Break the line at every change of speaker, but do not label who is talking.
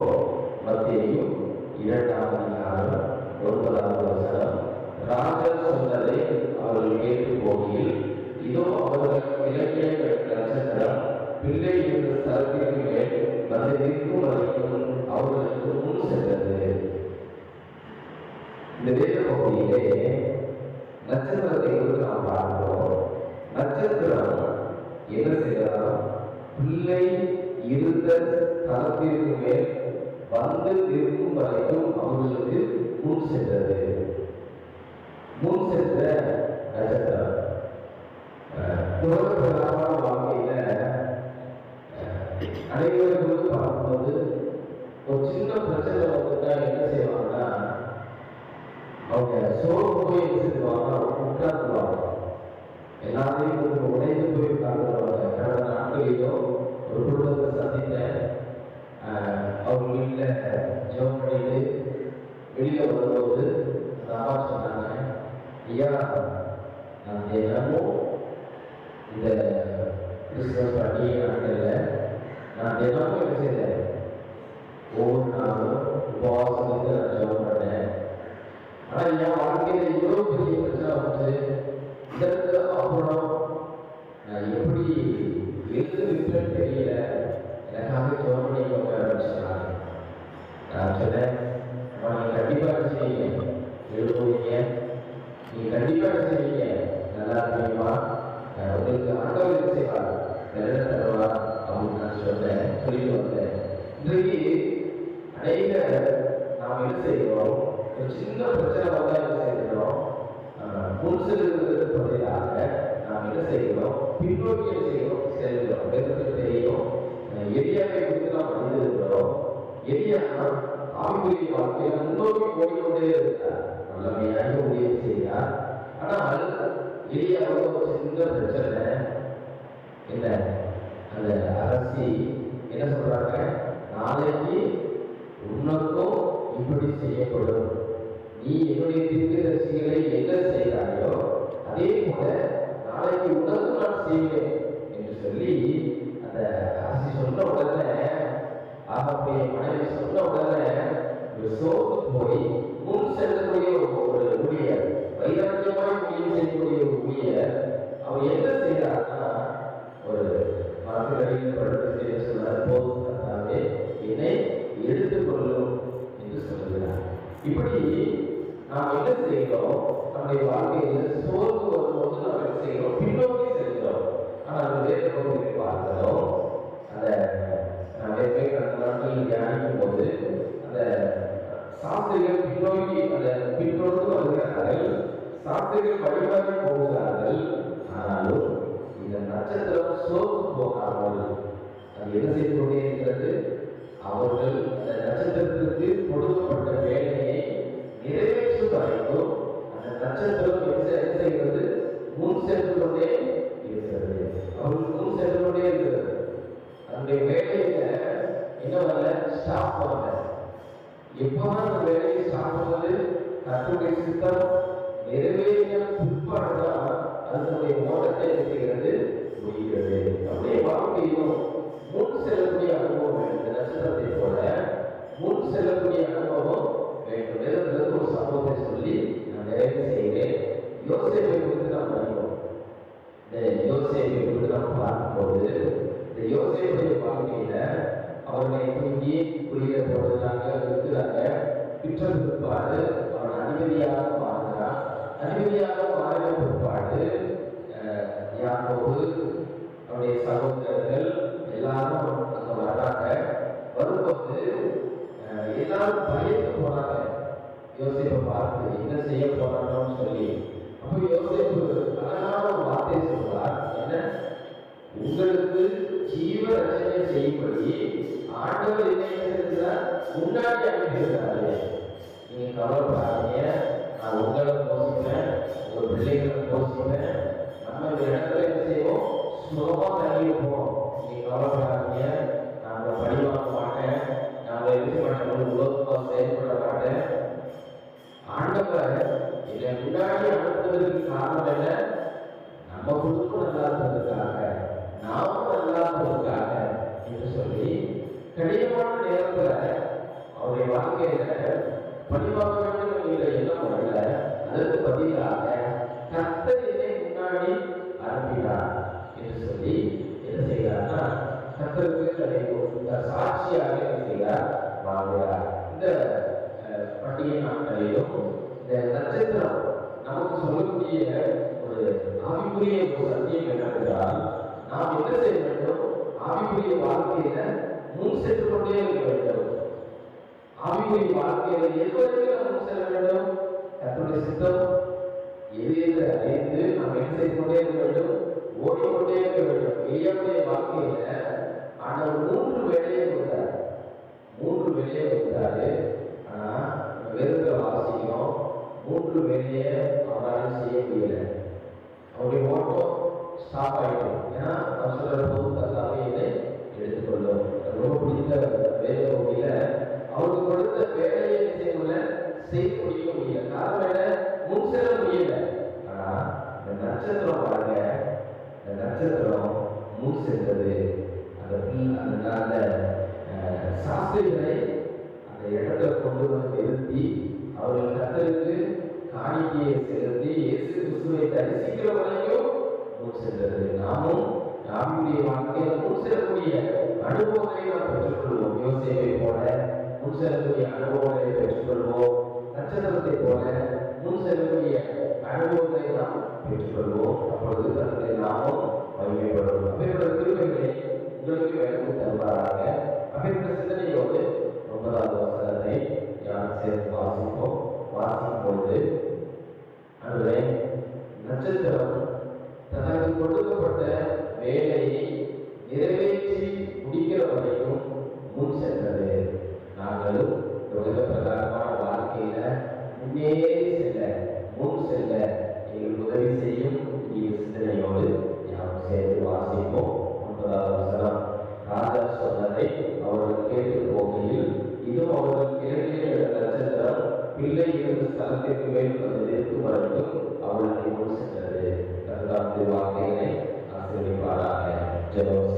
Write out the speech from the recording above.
மத்தியும் இரண்டாம் அதிகாரம் ஒன்பதாவது வசனம் ராஜர் சொன்னதை அவர்கள் கேட்டு போகையில் இதோ அவர்கள் இலக்கிய நட்சத்திரம் பிள்ளை என்று தரத்திற்கு மேல் வந்து நிற்கும் வரைக்கும் அவர்களுக்கு முன் சென்றது. இந்த வேத பகுதியிலே நட்சத்திரத்தை குறித்து நாம் பார்க்கிறோம். நட்சத்திரம் என்ன செய்யலாம்? பிள்ளை இருந்த தளத்திற்கு மேல் வந்து நிற்கும் வரைக்கும் அவர்களுக்கு முன் சென்றது. முன் சென்ற நட்சத்திரம். அஹ், உலக பிரகாரமான வாழ்க்கையில அஹ், அனைவர்களும் பார்க்கும்போது ஒரு சின்ன பிரச்சனை வந்துட்டா என்ன செய்வாங்கன்னா அவங்க சோறு போய் என்ன செய்வாங்க உட்கார்ந்துருவாங்க. எல்லாத்தையும் கொஞ்சம் உடைந்து போய் உட்கார்ந்துருவாங்க. கடந்த கிறிஸ்தவ பண்டிகை நாட்களில் நான் தினமும் என்ன செய்தேன் ஒவ்வொரு நாளும் உபவாசத்துக்கு நான் ஜெபம் பண்ணேன் ஆனா என் வாழ்க்கையில இவ்வளவு பெரிய பிரச்சனை வந்து இதற்கு அப்புறம் நான் எப்படி எழுந்து விட்டேன்னு தெரியல எனக்காக ஜெபம் பண்ணி உட்கார ஆரம்பிச்சாங்க நான் சொன்னேன் அம்மா நீங்க கண்டிப்பா எழுதுவீங்க. நீங்க கண்டிப்பாக செய்யுங்க செய்வீங்க நல்லா இருப்பீங்கம்மா அஹ் உங்களுக்கு ஆண்டவர் என்ன செய்வார் நல்ல தருவா அப்படின்னு நான் சொன்னேன் சொல்லிட்டு வந்தேன் இன்றைக்கு அநேக நாம் என்ன செய்கிறோம் ஒரு சின்ன பிரச்சனை வந்தால் என்ன செய்கிறோம் அஹ் முன் செல்வதற்கு பதிலாக நாம் என்ன செய்கிறோம் பின்னோக்கிய செய்கிறோம் செல்கிறோம் வேதத்துக்கு எரியாவை அஹ் குறித்து நாம் அறிந்திருக்கிறோம். எலியா ஆவிக்குரிய வாழ்க்கையில் முன்னோக்கி போய்கொண்டே இருக்கிறார். நல்லமையாக உதவி செய்கிறார் ஆனால் எலியாவுக்கு ஒரு சின்ன பிரச்சனை. என்ன? அந்த அரசி என்ன சொல்றாங்க? நாளைக்கு உனக்கும் இப்படி செய்யப்படும். நீ என்னுடைய தீர்க்கதரிசிகளை என்ன செய்கிறாயோ அதே போல நாளைக்கு உனக்கு நான் செய்வேன் என்று சொல்லி அந்த அரசி சொன்ன உடனே அவருடைய மனைவி சொன்ன உடனே ஒரு சோர்ந்து போய் முன் செல்லக்கூடிய ஒரு ஊழியர் வைராக்கியமான முடிவு செய்யக்கூடிய ஒரு ஊழியர் அவர் என்ன செய்கிறார்னா ஒரு மரங்களில் படுத்து சொன்னார் போதும் கர்த்தாவே என்னை எடுத்துக்கொள்ளும் என்று சொல்கிறார். இப்படி நாம் என்ன செய்கிறோம்? நம்முடைய வாழ்க்கையில் சோர்ந்து வரும்போது நாம் என்ன செய்கிறோம்? பின்னோக்கி செல்கிறோம். ஆனால் அந்த வேத பகுதியை பார்க்கிறோம். அந்த நான் ஏற்கனவே கடந்த நாட்களில் தியானிக்கும் போது அந்த சாஸ்திரிகள் பின்னோக்கி அந்த பின்னோக்கி வருகிறார்கள். சாஸ்திரிகள் வழிபாடு போகிறார்கள். ஆனாலும் இந்த நட்சத்திரம் சோர்ந்து போகாமல் அது என்ன செய்து கொண்டே இருக்கிறது? அவர்கள் அந்த நட்சத்திரத்திற்கு கொடுக்கப்பட்ட வேலையை நிறைவேற்றும் வரைக்கும் அந்த நட்சத்திரம் என்ன செய்கிறது? முன் சென்று கொண்டே இருக்கிறது. அவர்கள் முன் சென்று கொண்டே இருக்கிறது. அந்த வேலையில என்ன வரல ஸ்டாப் பண்ண எப்பதான் அந்த வேலையை சாப்பிடுவது தன்னுடைய சித்தம் நிறைவேறிய பிற்பாடுதான் அதனுடைய ஓட்டத்தை என்ன செய்கிறது முடிகிறது. அப்படியே வாழ்க்கையிலும் முன் செல்லக்கூடிய அனுபவம் வேண்டும். இந்த நட்சத்திரத்தை போல முன் செல்லக்கூடிய அனுபவம் வேண்டும். வேதத்திலிருந்து ஒரு சம்பவத்தை சொல்லி நான் நிறைவு செய்கிறேன். யோசேப்பை குறித்து நாம் அறிவோம். இந்த யோசேப்பை குறித்து நாம் பார்க்கும்போது இந்த யோசேப்புடைய வாழ்க்கையில அவர்களை தூங்கி குளிர போடுறாங்க இருக்கிறாங்க விற்ற பிற்பாடு அவன் அதிபதியாக மாறுகிறான். அதிபதியாக மாறின பிற்பாடு யாரோடு அவனுடைய சகோதரர்கள் என்பது ஜீவ ரச்சனை செய்யும்படி ஆண்டவர் என்ன செய்கிறார் முன்னாடி அனுப்பியிருக்கிறாரு. நீங்க கவலைப்படாதீங்க. நான் உங்களை போசிப்பேன் உங்க பிள்ளைகளை போசிப்பேன் நம்ம இந்த இடத்துல என்ன செய்வோம்? சுலபமா தள்ளி வைப்போம். நீங்க கவலைப்படாதீங்க. நாங்க பழி வாங்க மாட்டேன். நாங்க இருக்க மாட்டோம் உலகமாக செயல்பட மாட்டேன். ஆண்டவர் இதை முன்னாடி அனுப்புவதற்கு காரணம் என்ன? என்று சொல்லி கடினமான நேரத்தில் அவருடைய வாழ்க்கையில பணிவாக வேண்டும் என்கிற எண்ணம் வரல அதற்கு பதிலாக கர்த்தர் முன்னாடி அனுப்பினார் என்று சொல்லி என்ன செய்கிறார்னா கத்தருக்கு தன்னை ஒரு சாட்சியாக என்ன செய்கிறார்? வாழ்கிறார். இந்த அஹ், பண்டிகை நாட்களிலும் இந்த நட்சத்திரம் நமக்கு சொல்லக்கூடிய ஒரு ஆவிக்குரிய ஒரு சத்தியம் என்னவென்றால் நாம் என்ன செய்ய வேண்டும் ஆவிக்குரிய வாழ்க்கையில முன் சென்று கொண்டே இருக்க வேண்டும். ஆவிக்குரிய வாழ்க்கையில எதுவரைக்கும் நாம் முன் செல்ல வேண்டும்? கர்த்தருடைய சித்தம் எது எது அறிந்து நாம் என்ன செய்து கொண்டே இருக்க வேண்டும்? ஓடிக்கொண்டே இருக்க வேண்டும். எளியாவுடைய வாழ்க்கையில ஆனால் மூன்று வேலையை கொடுத்தார். மூன்று வேலையை கொடுத்தாரு. ஆனா நம்ம வேதத்துல மூன்று வேலையை அவரால் செய்ய முடியல. அவருடைய ஓட்டம் ஸ்டாப் ஆயிடும். ஏன்னா அவர் சொல்ற பொது கல்லாவே இதை எடுத்துக்கொள்ளும். ரொம்ப பிடித்த வேலை முடியல அவருக்கு கொடுத்த வேலையை என்ன செய்ய முடியல? செய்ய முடிய முடியல. காரணம் என்ன? முன் செல்ல முடியல. ஆனா இந்த நட்சத்திரம் பாருங்க. இந்த நட்சத்திரம் முன் சென்றது. அந்த பில்- அந்த அந்த அஹ், சாஸ்திரிகளை அந்த இடத்துல கொண்டு வந்து நிறுத்தி அவர்கள் கத்தருக்கு காணிக்கையை செலுத்தி இயேசு கிறிஸ்துவை தரிசிக்கிற வரைக்கும் முன் சென்றது நாமும் ஆவியுடைய வாழ்க்கையில முன் செல்லக்கூடிய அனுபவங்களை நாம் பெற்றுக்கொள்வோம். போல முன் செல்லக்கூடிய அனுபவங்களை பெற்றுக்கொள்வோம். நட்சத்திரத்தை போல முன் செல்லக்கூடிய அனுபவங்களை நாம் பெற்றுக்கொள்வோம். அப்பொழுது கருத்தை நாமும் மகிமைப்படுவோம். அப்பேற்பட்ட திருமைகளை உங்களுக்கு விளக்கி தருவாராக. அப்பேற்பட்ட சிந்தனையோடு ஒன்பதாவது வசனத்தை வாசிப்போம். வாசிக்கும் பொழுது சத்தியத்துவேல் பதிலிருந்து மறுத்தும் அவளுடைய முன் சென்றது கர்த்தாவுடைய வார்த்தையினை ஆசிரியப்பாராக ஜெபம்